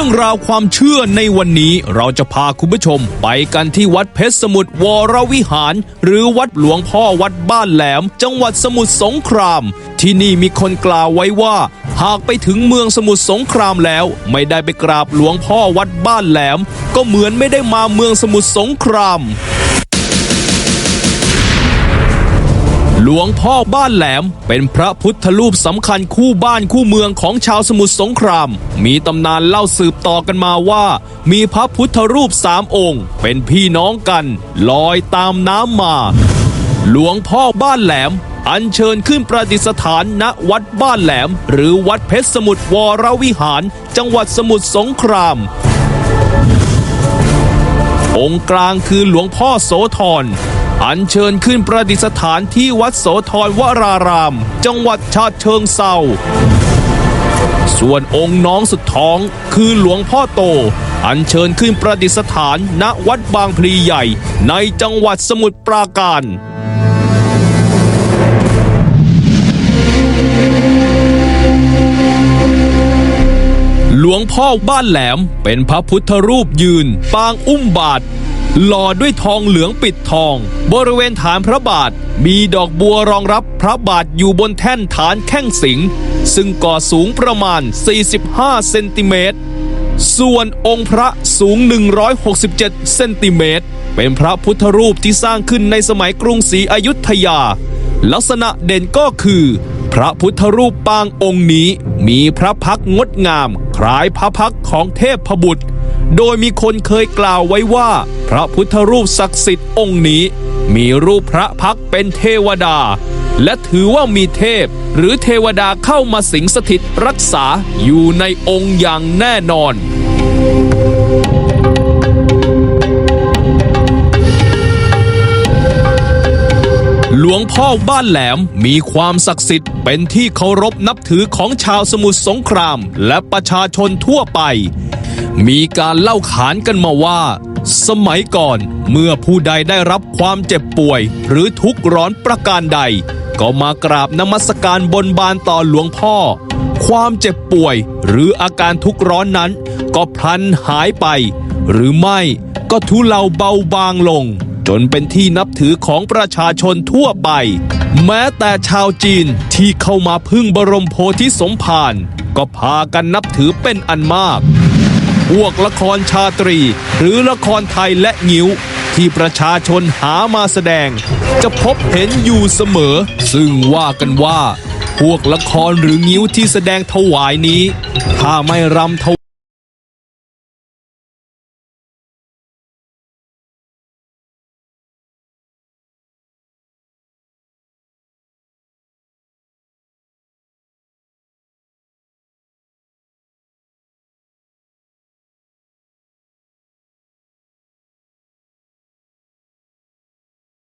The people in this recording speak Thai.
รื่องราวความเชื่อในวันนี้เราจะพาคุณผู้ชมไปกันที่วัดเพชรสมุทรวรวิหาร หรือวัดหลวงพ่อวัดบ้านแหลม จังหวัดสมุทรสงคราม ที่นี่มีคนกล่าวไว้ว่า หากไปถึงเมืองสมุทรสงครามแล้ว ไม่ได้ไปกราบหลวงพ่อวัดบ้านแหลม ก็เหมือนไม่ได้มาเมืองสมุทรสงคราม ลวงพ่อบ้านแหลม เป็นพระพุทธรูปสำคัญคู่บ้านคู่เมืองของชาวสมุทรสงคราม มีตำนานเล่าสืบต่อกันมาว่า มีพระพุทธรูปสามองค์ เป็นพี่น้องกัน ลอยตามน้ำมา หลวงพ่อบ้านแหลม อัญเชิญขึ้นประดิษฐานณวัดบ้านแหลม หรือวัดเพชรสมุทรวรวิหาร จังหวัดสมุทรสงครามองค์กลางคือหลวงพ่อโสธร อัญเชิญขึ้นประดิษฐานที่วัดโสธรวราราม จังหวัดชาติเชิงเซาส่วนองค์น้องสุดท้องคือหลวงพ่อโต อัญเชิญขึ้นประดิษฐานณวัดบางพลีใหญ่ ในจังหวัดสมุทรปราการหลวงพ่อบ้านแหลมเป็นพระพุทธรูปยืน ปางอุ้มบาท หล่อด้วยทองเหลืองปิดทอง บริเวณฐานพระบาท มีดอกบัวรองรับพระบาทอยู่บนแท่นฐานแข้งสิง ซึ่งก่อสูงประมาณ 45 เซนติเมตร ส่วนองค์พระสูง 167 เซนติเมตร เป็นพระพุทธรูปที่สร้างขึ้นในสมัยกรุงศรีอยุธยา ลักษณะเด่นก็คือพระพุทธรูปปางองค์นี้มีพระพักงดงาม คล้ายพระพักของเทพบุตร โดยมีคนเคยกล่าวไว้ว่า พระพุทธรูปศักดิ์สิทธิ์องค์นี้ มีรูปพระพักเป็นเทวดา และถือว่ามีเทพ หรือเทวดาเข้ามาสิงสถิตรักษาอยู่ในองค์อย่างแน่นอนหลวงพ่อบ้านแหลมมีความศักดิ์สิทธิ์เป็นที่เคารพนับถือของชาวสมุทรสงคราม และประชาชนทั่วไป มีการเล่าขานกันมาว่า สมัยก่อนเมื่อผู้ใดได้รับความเจ็บป่วย หรือทุกข์ร้อนประการใด ก็มากราบนมัสการบนบานต่อหลวงพ่อ ความเจ็บป่วยหรืออาการทุกข์ร้อนนั้น ก็พลันหายไป หรือไม่ก็ทุเลาเบาบางลง จนเป็นที่นับถือของประชาชนทั่วไป แม้แต่ชาวจีนที่เข้ามาพึ่งบรมโพธิสมภารก็พากันนับถือเป็นอันมาก พวกละครชาตรี หรือละครไทยและงิ้ว ที่ประชาชนหามาแสดง จะพบเห็นอยู่เสมอ ซึ่งว่ากันว่า พวกละครหรืองิ้วที่แสดงถวายนี้ ถ้าไม่รำถว